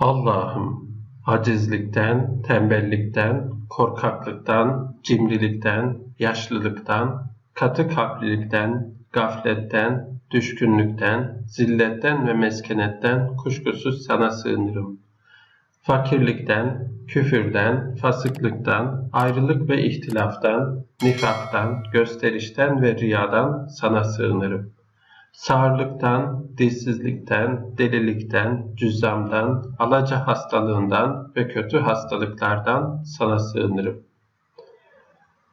Allah'ım acizlikten, tembellikten, korkaklıktan, cimrilikten, yaşlılıktan, katı kalplilikten, gafletten, düşkünlükten, zilletten ve meskenetten kuşkusuz sana sığınırım. Fakirlikten, küfürden, fasıklıktan, ayrılık ve ihtilaftan, nifaktan, gösterişten ve riyadan sana sığınırım. Sağırlıktan, dilsizlikten, delilikten, cüzzamdan, alaca hastalığından ve kötü hastalıklardan sana sığınırım.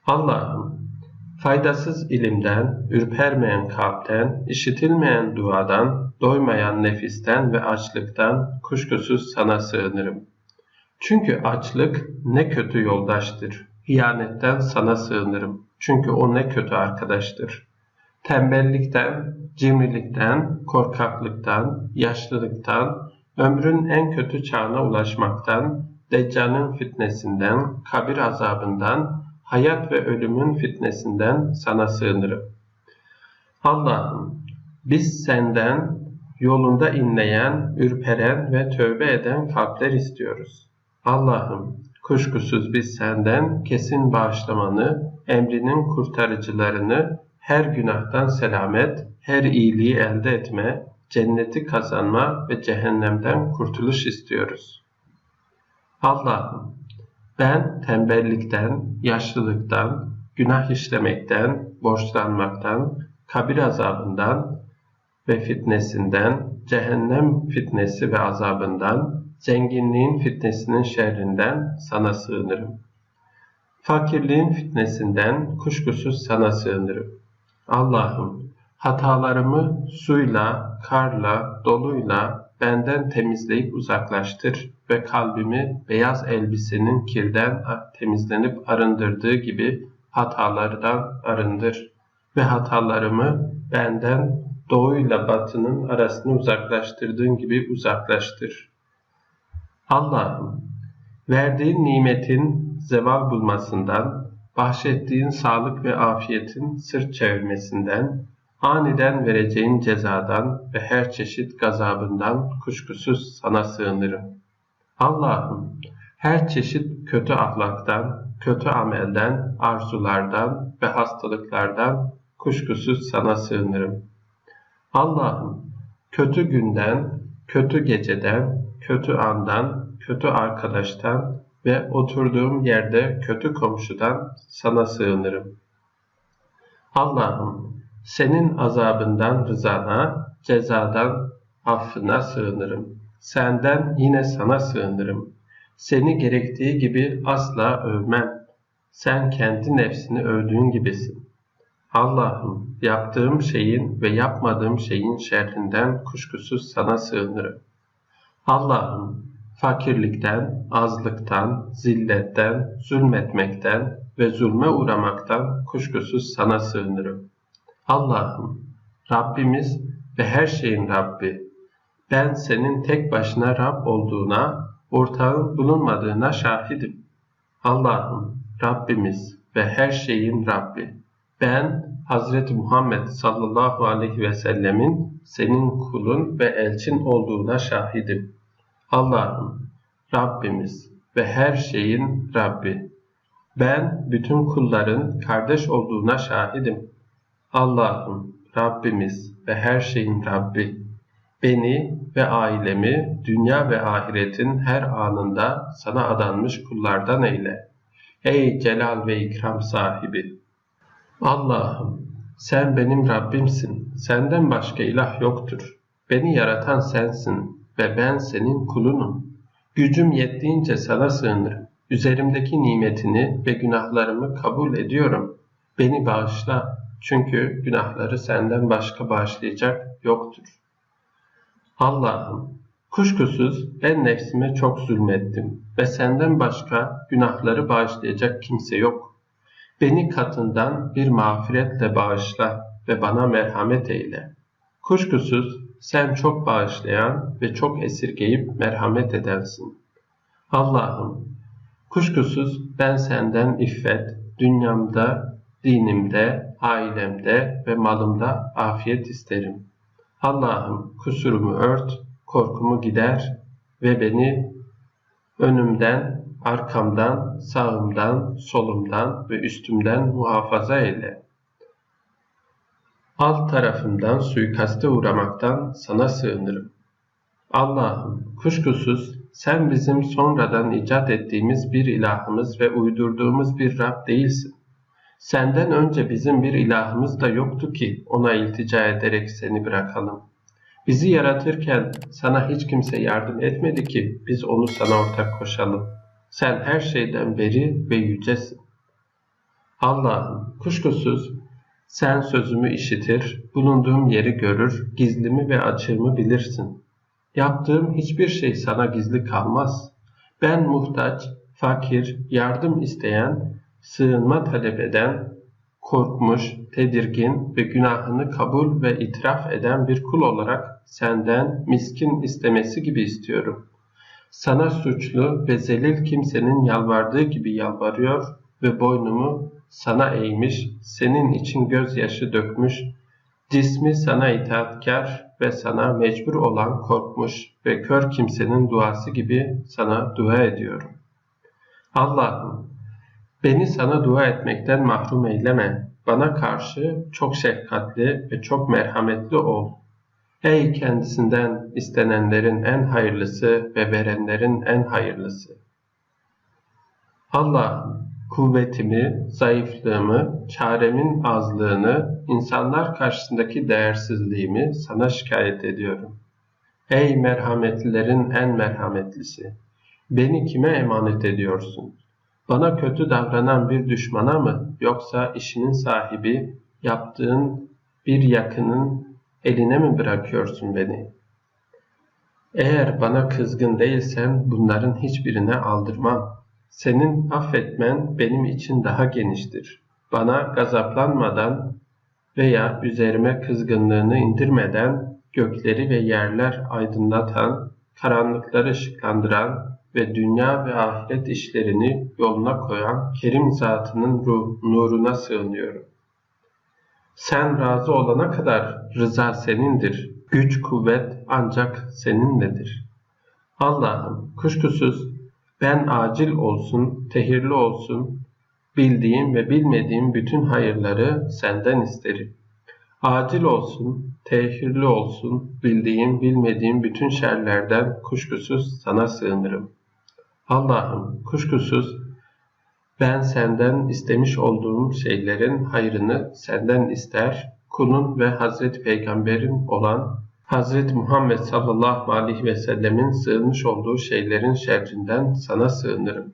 Allah'ım, faydasız ilimden, ürpermeyen kalpten, işitilmeyen duadan, doymayan nefisten ve açlıktan kuşkusuz sana sığınırım. Çünkü açlık ne kötü yoldaştır. Hiyanetten sana sığınırım. Çünkü o ne kötü arkadaştır. Tembellikten, cimrilikten, korkaklıktan, yaşlılıktan, ömrün en kötü çağına ulaşmaktan, Deccal'ın fitnesinden, kabir azabından, hayat ve ölümün fitnesinden sana sığınırım. Allah'ım biz senden yolunda inleyen, ürperen ve tövbe eden kalpler istiyoruz. Allah'ım kuşkusuz biz senden kesin bağışlamanı, emrinin kurtarıcılarını, her günahtan selamet, her iyiliği elde etme, cenneti kazanma ve cehennemden kurtuluş istiyoruz. Allah'ım ben tembellikten, yaşlılıktan, günah işlemekten, borçlanmaktan, kabir azabından ve fitnesinden, cehennem fitnesi ve azabından, zenginliğin fitnesinin şerrinden sana sığınırım. Fakirliğin fitnesinden kuşkusuz sana sığınırım. Allah'ım hatalarımı suyla, karla, doluyla benden temizleyip uzaklaştır ve kalbimi beyaz elbisenin kirden temizlenip arındırdığı gibi hatalardan arındır ve hatalarımı benden doğuyla batının arasını uzaklaştırdığın gibi uzaklaştır. Allah'ım verdiğin nimetin zeval bulmasından, bahşettiğin sağlık ve afiyetin sırt çevirmesinden, aniden vereceğin cezadan ve her çeşit gazabından kuşkusuz sana sığınırım. Allah'ım her çeşit kötü ahlaktan, kötü amelden, arzulardan ve hastalıklardan kuşkusuz sana sığınırım. Allah'ım kötü günden, kötü geceden, kötü andan, kötü arkadaştan ve oturduğum yerde kötü komşudan sana sığınırım. Allah'ım senin azabından rızana, cezadan affına sığınırım. Senden yine sana sığınırım. Seni gerektiği gibi asla övmem. Sen kendi nefsini övdüğün gibisin. Allah'ım yaptığım şeyin ve yapmadığım şeyin şerrinden kuşkusuz sana sığınırım. Allah'ım fakirlikten, azlıktan, zilletten, zulmetmekten ve zulme uğramaktan kuşkusuz sana sığınırım. Allah'ım, Rabbimiz ve her şeyin Rabbi, ben senin tek başına Rab olduğuna, ortağın bulunmadığına şahidim. Allah'ım, Rabbimiz ve her şeyin Rabbi, ben Hazreti Muhammed sallallahu aleyhi ve sellemin senin kulun ve elçin olduğuna şahidim. Allah'ım, Rabbimiz ve her şeyin Rabbi, ben bütün kulların kardeş olduğuna şahidim. Allah'ım, Rabbimiz ve her şeyin Rabbi, beni ve ailemi dünya ve ahiretin her anında sana adanmış kullardan eyle. Ey celal ve ikram sahibi! Allah'ım, sen benim Rabbimsin, senden başka ilah yoktur. Beni yaratan sensin ve ben senin kulunum. Gücüm yettiğince sana sığınırım. Üzerimdeki nimetini ve günahlarımı kabul ediyorum. Beni bağışla, çünkü günahları senden başka bağışlayacak yoktur. Allah'ım, kuşkusuz ben nefsime çok zulmettim ve senden başka günahları bağışlayacak kimse yok. Beni katından bir mağfiretle bağışla ve bana merhamet eyle. Kuşkusuz sen çok bağışlayan ve çok esirgeyip merhamet edensin. Allah'ım, kuşkusuz ben senden iffet, dünyamda, dinimde, ailemde ve malımda afiyet isterim. Allah'ım kusurumu ört, korkumu gider ve beni önümden, arkamdan, sağımdan, solumdan ve üstümden muhafaza eyle. Alt tarafımdan suikaste uğramaktan sana sığınırım. Allah'ım kuşkusuz sen bizim sonradan icat ettiğimiz bir ilahımız ve uydurduğumuz bir Rab değilsin. Senden önce bizim bir ilahımız da yoktu ki ona iltica ederek seni bırakalım. Bizi yaratırken sana hiç kimse yardım etmedi ki biz onu sana ortak koşalım. Sen her şeyden beri ve yücesin. Allah'ım kuşkusuz sen sözümü işitir, bulunduğum yeri görür, gizlimi ve açığımı bilirsin. Yaptığım hiçbir şey sana gizli kalmaz. Ben muhtaç, fakir, yardım isteyen, sığınma talep eden, korkmuş, tedirgin ve günahını kabul ve itiraf eden bir kul olarak senden miskin istemesi gibi istiyorum. Sana suçlu ve zelil kimsenin yalvardığı gibi yalvarıyor ve boynumu sana eğmiş, senin için gözyaşı dökmüş, cismi sana itaatkar ve sana mecbur olan korkmuş ve kör kimsenin duası gibi sana dua ediyorum. Allah'ım, beni sana dua etmekten mahrum eyleme. Bana karşı çok şefkatli ve çok merhametli ol. Ey kendisinden istenenlerin en hayırlısı ve verenlerin en hayırlısı. Allah'ım, kuvvetimi, zayıflığımı, çaremin azlığını, insanlar karşısındaki değersizliğimi sana şikayet ediyorum. Ey merhametlilerin en merhametlisi! Beni kime emanet ediyorsun? Bana kötü davranan bir düşmana mı yoksa işinin sahibi, yaptığın bir yakının eline mi bırakıyorsun beni? Eğer bana kızgın değilsen bunların hiçbirine aldırmam. Senin affetmen benim için daha geniştir. Bana gazaplanmadan veya üzerime kızgınlığını indirmeden gökleri ve yerler aydınlatan, karanlıkları ışıklandıran ve dünya ve ahiret işlerini yoluna koyan kerim zatının ruh, nuruna sığınıyorum. Sen razı olana kadar rıza senindir, güç kuvvet ancak seninledir. Allah'ım kuşkusuz ben acil olsun, tehirli olsun, bildiğim ve bilmediğim bütün hayırları senden isterim. Acil olsun, tehirli olsun, bildiğim, bilmediğim bütün şerlerden kuşkusuz sana sığınırım. Allah'ım kuşkusuz ben senden istemiş olduğum şeylerin hayrını senden ister, kulun ve Hazreti Peygamber'in olan Hz. Muhammed sallallahu aleyhi ve sellemin sığınmış olduğu şeylerin şerrinden sana sığınırım.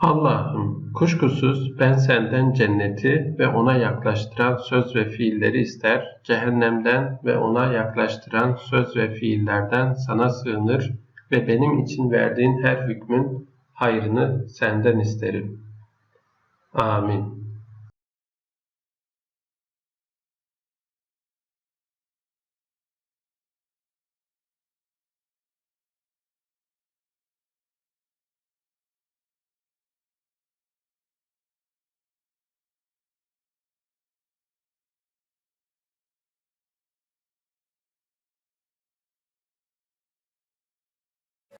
Allah'ım kuşkusuz ben senden cenneti ve ona yaklaştıran söz ve fiilleri ister, cehennemden ve ona yaklaştıran söz ve fiillerden sana sığınır ve benim için verdiğin her hükmün hayrını senden isterim. Amin.